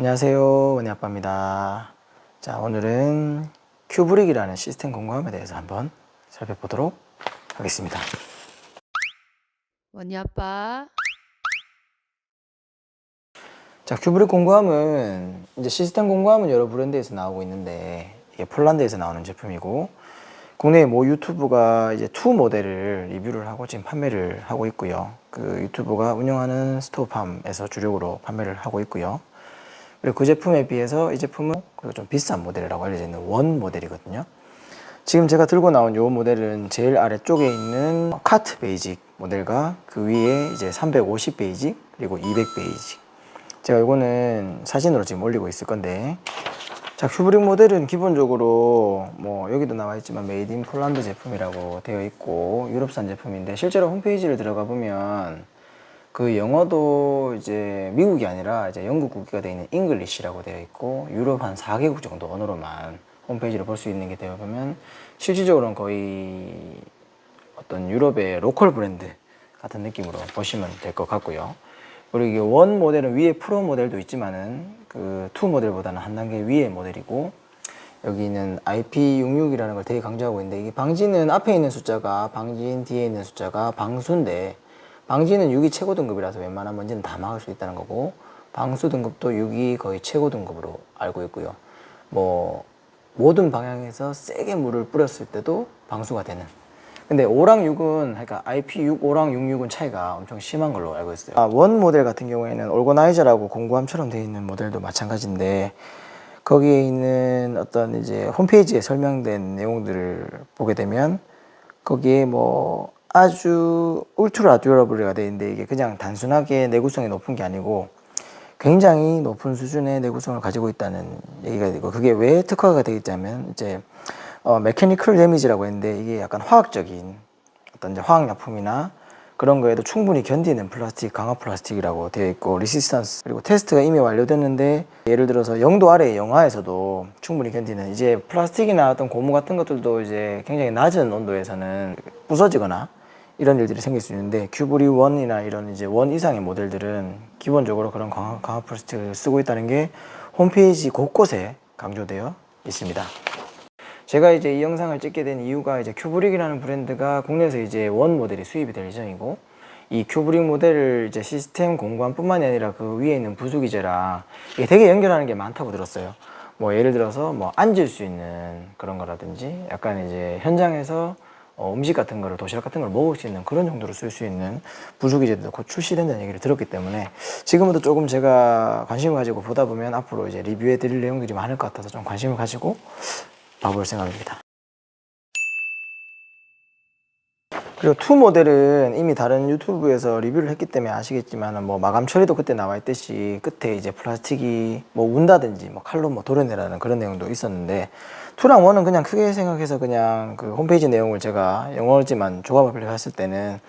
안녕하세요 원희 아빠입니다 자 오늘은 큐브릭이라는 시스템 공부함에 대해서 한번 살펴보도록 하겠습니다 원희 아빠. 자 큐브릭 공구함은 이제 시스템 공구함은 여러 브랜드에서 나오고 있는데 이게 폴란드에서 나오는 제품이고 국내 모 유튜브가 이제 투 모델을 리뷰를 하고 지금 판매를 하고 있고요. 그 유튜브가 운영하는 스토어팜에서 주력으로 판매를 하고 있고요. 그리고 그 제품에 비해서 이 제품은 좀 비싼 모델이라고 알려져 있는 원 모델이거든요. 지금 제가 들고 나온 이 모델은 제일 아래쪽에 있는 카트 베이직 모델과 그 위에 이제 350 베이직 그리고 200 베이직 제가 이거는 사진으로 지금 올리고 있을 건데 자 큐브릭 모델은 기본적으로 뭐 여기도 나와 있지만 메이드 인 폴란드 제품이라고 되어 있고 유럽산 제품인데 실제로 홈페이지를 들어가 보면 그 영어도 이제 미국이 아니라 이제 영국 국기가 되어 있는 잉글리시라고 되어 있고 유럽 한 4개국 정도 언어로만 홈페이지를 볼 수 있는 게 되어 보면 실질적으로는 거의 어떤 유럽의 로컬 브랜드 같은 느낌으로 보시면 될 것 같고요. 그리고 이게 원 모델은 위에 프로 모델도 있지만은 그 투 모델보다는 한 단계 위의 모델이고 여기는 IP66이라는 걸 되게 강조하고 있는데 이게 방지는 앞에 있는 숫자가 방진 뒤에 있는 숫자가 방수인데 방지는 6이 최고 등급이라서 웬만한 먼지는 다 막을 수 있다는 거고 방수 등급도 6이 거의 최고 등급으로 알고 있고요. 뭐 모든 방향에서 세게 물을 뿌렸을 때도 방수가 되는 근데 5랑 6은 그러니까 IP6, 5랑 66은 차이가 엄청 심한 걸로 알고 있어요. 아, 원 모델 같은 경우에는 올거나이저라고 공구함처럼 되어 있는 모델도 마찬가지인데 거기에 있는 어떤 이제 홈페이지에 설명된 내용들을 보게 되면 거기에 뭐 아주 울트라 듀러블이가 되어 있는데 이게 그냥 단순하게 내구성이 높은 게 아니고 굉장히 높은 수준의 내구성을 가지고 있다는 얘기가 되고 그게 왜 특화가 되어 있냐면 이제 어, 메케니컬 데미지라고 했는데 이게 약간 화학적인 어떤 이제 화학약품이나 그런 거에도 충분히 견디는 플라스틱, 강화 플라스틱이라고 되어 있고 리시스탄스 그리고 테스트가 이미 완료됐는데 예를 들어서 0도 아래 영하에서도 충분히 견디는 이제 플라스틱이나 어떤 고무 같은 것들도 이제 굉장히 낮은 온도에서는 부서지거나 이런 일들이 생길 수 있는데 큐브리 원이나 이런 이제 원 이상의 모델들은 기본적으로 그런 강화, 강화 플라스틱을 쓰고 있다는 게 홈페이지 곳곳에 강조되어 있습니다. 제가 이제 이 영상을 찍게 된 이유가 이제 큐브릭이라는 브랜드가 국내에서 이제 원 모델이 수입이 될 예정이고 이 큐브릭 모델을 이제 시스템 공구함뿐만이 아니라 그 위에 있는 부수기제랑 이게 되게 연결하는 게 많다고 들었어요. 뭐 예를 들어서 뭐 앉을 수 있는 그런 거라든지 약간 이제 현장에서 어, 음식 같은 거를 도시락 같은 걸 먹을 수 있는 그런 정도로 쓸 수 있는 부수기제도 곧 출시된다는 얘기를 들었기 때문에 지금부터 조금 제가 관심을 가지고 보다 보면 앞으로 이제 리뷰해 드릴 내용들이 많을 것 같아서 좀 관심을 가지고 봐볼 생각입니다. 그리고 투 모델은 이미 다른 유튜브에서 리뷰를 했기 때문에 아시겠지만 뭐 마감 처리도 그때 나와 있듯이 끝에 이제 플라스틱이 뭐 운다든지 뭐 칼로 뭐 도려내라는 그런 내용도 있었는데 투랑 원은 그냥 크게 생각해서 그냥 그 홈페이지 내용을 제가 영어지만 조합을 했을 때는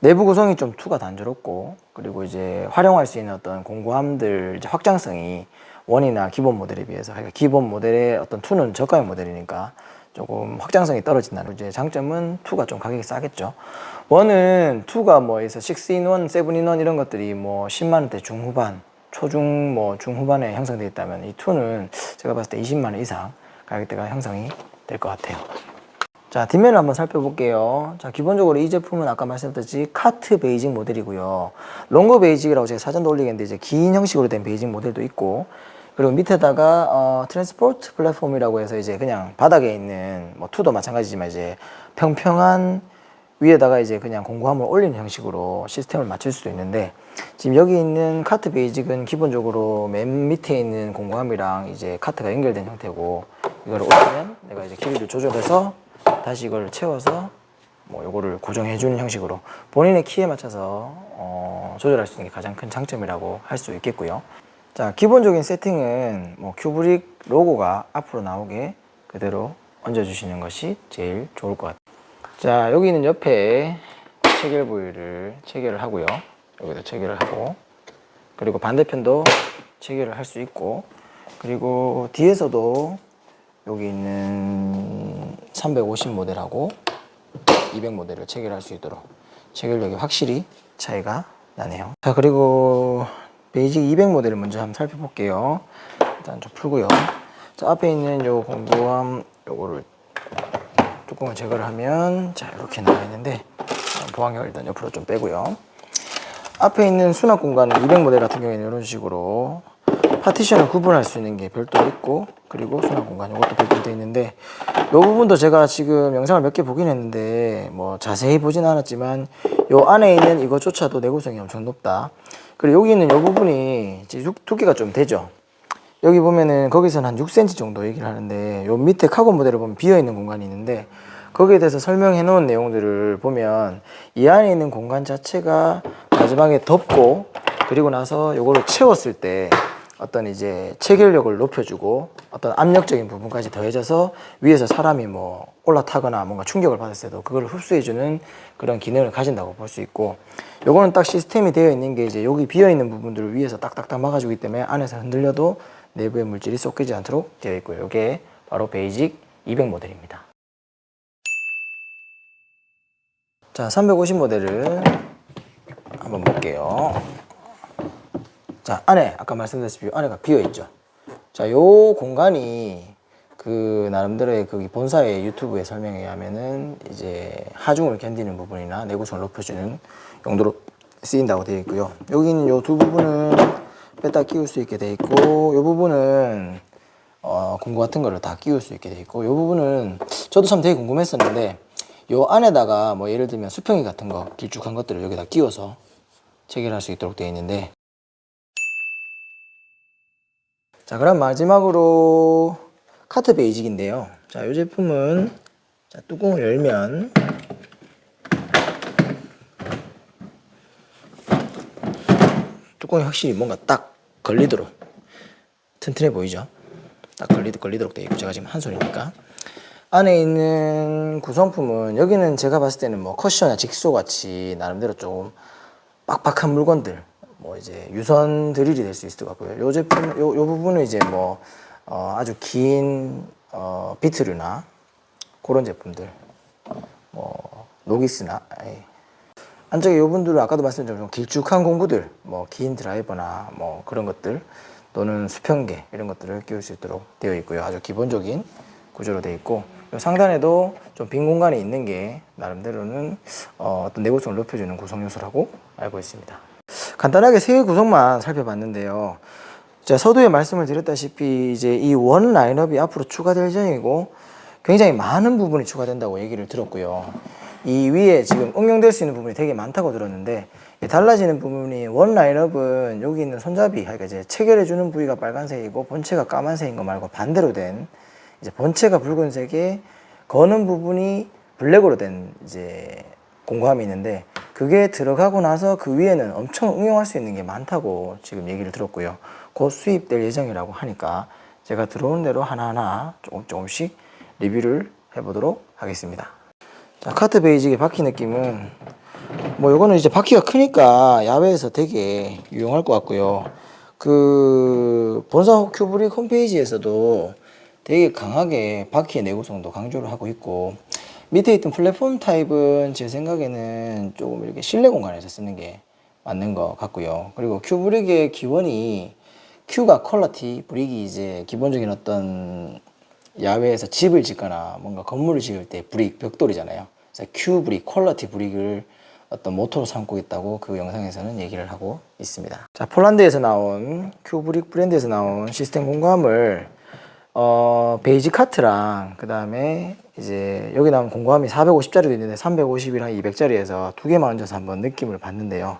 내부 구성이 좀 투가 단조롭고 그리고 이제 활용할 수 있는 어떤 공구함들 이제 확장성이 원이나 기본 모델에 비해서 그러니까 기본 모델의 어떤 투는 저가의 모델이니까 조금 확장성이 떨어진다는 이제 장점은 투가 좀 가격이 싸겠죠. 원은 투가 뭐에서 6in1, 7in1 이런 것들이 뭐 10만 원대 중후반, 초중 뭐 중후반에 형성되어 있다면 이 투는 제가 봤을 때 20만 원 이상 가격대가 형성이 될 것 같아요. 자, 뒷면을 한번 살펴볼게요. 자, 기본적으로 이 제품은 아까 말씀드렸듯이 카트 베이직 모델이고요. 롱거 베이직이라고 제가 사전도 올리겠는데 이제 긴 형식으로 된 베이직 모델도 있고 그리고 밑에다가 어, 트랜스포트 플랫폼이라고 해서 이제 그냥 바닥에 있는 뭐 투도 마찬가지지만 이제 평평한 위에다가 이제 그냥 공구함을 올리는 형식으로 시스템을 맞출 수도 있는데 지금 여기 있는 카트 베이직은 기본적으로 맨 밑에 있는 공구함이랑 이제 카트가 연결된 형태고 이걸 올리면 내가 이제 길이를 조절해서 다시 이걸 채워서 뭐 요거를 고정해 주는 형식으로 본인의 키에 맞춰서 어, 조절할 수 있는 게 가장 큰 장점이라고 할 수 있겠고요. 자, 기본적인 세팅은 뭐 큐브릭 로고가 앞으로 나오게 그대로 얹어주시는 것이 제일 좋을 것 같아요. 자, 여기는 옆에 체결 부위를 체결을 하고요. 여기도 체결을 하고 그리고 반대편도 체결을 할 수 있고 그리고 뒤에서도 여기 있는 350 모델하고 200 모델을 체결할 수 있도록 체결력이 확실히 차이가 나네요. 자, 그리고 베이직 200 모델을 먼저 한번 살펴볼게요. 일단 좀 풀고요. 자, 앞에 있는 요 공구함 요거를 뚜껑을 제거를 하면 자 이렇게 나와 있는데 어, 보안경을 일단 옆으로 좀 빼고요. 앞에 있는 수납 공간은 200 모델 같은 경우에는 이런 식으로 파티션을 구분할 수 있는 게 별도로 있고 그리고 수납 공간 이것도 별도로 되어 있는데 이 부분도 제가 지금 영상을 몇 개 보긴 했는데 뭐 자세히 보진 않았지만 요 안에 있는 이것조차도 내구성이 엄청 높다. 그리고 여기 있는 이 부분이 두께가 좀 되죠. 여기 보면은 거기서는 한 6cm 정도 얘기를 하는데 요 밑에 카고 모델을 보면 비어 있는 공간이 있는데 거기에 대해서 설명해 놓은 내용들을 보면 이 안에 있는 공간 자체가 마지막에 덮고 그리고 나서 요거를 채웠을 때 어떤 이제 체결력을 높여주고 어떤 압력적인 부분까지 더해져서 위에서 사람이 뭐 올라타거나 뭔가 충격을 받았을 때도 그걸 흡수해주는 그런 기능을 가진다고 볼 수 있고 요거는 딱 시스템이 되어 있는 게 이제 여기 비어 있는 부분들을 위에서 딱딱딱 막아주기 때문에 안에서 흔들려도 내부의 물질이 쏟기지 않도록 되어 있고요. 이게 바로 베이직 200 모델입니다. 자, 350 모델을 한번 볼게요. 자, 안에 아까 말씀드렸다시피 안에가 비어 있죠. 자, 요 공간이 그 나름대로의 그 본사의 유튜브의 설명에 의하면은 이제 하중을 견디는 부분이나 내구성을 높여주는 용도로 쓰인다고 되어 있고요. 여기 있는 요 두 부분은 뺐다 끼울 수 있게 되어 있고 요 부분은 어, 공구 같은 거를 다 끼울 수 있게 되어 있고 요 부분은 저도 참 되게 궁금했었는데 요 안에다가 뭐 예를 들면 수평이 같은 거 길쭉한 것들을 여기다 끼워서 체결할 수 있도록 되어 있는데 자 그럼 마지막으로 카트 베이직인데요. 자 이 제품은 자, 뚜껑을 열면 뚜껑이 확실히 뭔가 딱 걸리도록 튼튼해 보이죠? 딱 걸리, 걸리도록 되어 있고 제가 지금 한 손이니까. 안에 있는 구성품은 여기는 제가 봤을 때는 뭐 커셔나 직소 같이 나름대로 좀 빡빡한 물건들 뭐 이제 유선 드릴이 될 수 있을 것 같고요. 요 제품 요, 요 부분은 이제 뭐 어, 아주 긴 어, 비트류나 그런 제품들 뭐 노기스나 예. 안쪽에 요 분들은 아까도 말씀드린 좀 길쭉한 공구들 뭐 긴 드라이버나 뭐 그런 것들 또는 수평계 이런 것들을 끼울 수 있도록 되어 있고요. 아주 기본적인 구조로 되어 있고 요 상단에도 좀 빈 공간이 있는 게 나름대로는 어, 어떤 내구성을 높여주는 구성 요소라고 알고 있습니다. 간단하게 세 개 구성만 살펴봤는데요. 자, 서두에 말씀을 드렸다시피 이제 이 원 라인업이 앞으로 추가될 예정이고 굉장히 많은 부분이 추가된다고 얘기를 들었고요. 이 위에 지금 응용될 수 있는 부분이 되게 많다고 들었는데 이 달라지는 부분이 원 라인업은 여기 있는 손잡이, 그러니까 이제 체결해 주는 부위가 빨간색이고 본체가 까만색인 거 말고 반대로 된 이제 본체가 붉은색에 거는 부분이 블랙으로 된 이제 공구함이 있는데 그게 들어가고 나서 그 위에는 엄청 응용할 수 있는 게 많다고 지금 얘기를 들었고요. 곧 수입될 예정이라고 하니까 제가 들어오는 대로 하나하나 조금 조금씩 리뷰를 해보도록 하겠습니다. 자, 카트 베이직의 바퀴 느낌은 뭐 요거는 이제 바퀴가 크니까 야외에서 되게 유용할 것 같고요. 그 본사 큐브릭 홈페이지에서도 되게 강하게 바퀴의 내구성도 강조를 하고 있고 밑에 있던 플랫폼 타입은 제 생각에는 조금 이렇게 실내 공간에서 쓰는 게 맞는 것 같고요. 그리고 큐 브릭의 기원이 큐가 퀄러티, 브릭이 이제 기본적인 어떤 야외에서 집을 짓거나 뭔가 건물을 지을 때 브릭, 벽돌이잖아요. 그래서 큐 브릭, 퀄러티 브릭을 어떤 모토로 삼고 있다고 그 영상에서는 얘기를 하고 있습니다. 자, 폴란드에서 나온 큐 브릭 브랜드에서 나온 시스템 공구함을 어, 베이지 카트랑 그 다음에 이제 여기 나온 공구함이 450짜리도 있는데 350이랑 200짜리에서 두 개만 얹어서 한번 느낌을 봤는데요.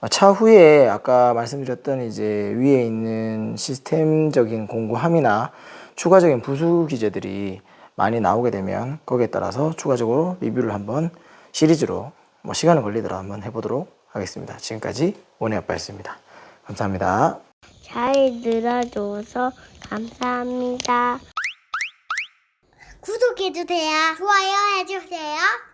어, 차후에 아까 말씀드렸던 이제 위에 있는 시스템적인 공구함이나 추가적인 부수 기재들이 많이 나오게 되면 거기에 따라서 추가적으로 리뷰를 한번 시리즈로 뭐 시간은 걸리더라도 한번 해보도록 하겠습니다. 지금까지 원희 아빠였습니다. 감사합니다. 잘 들어줘서 감사합니다. 구독해주세요. 좋아요 해주세요.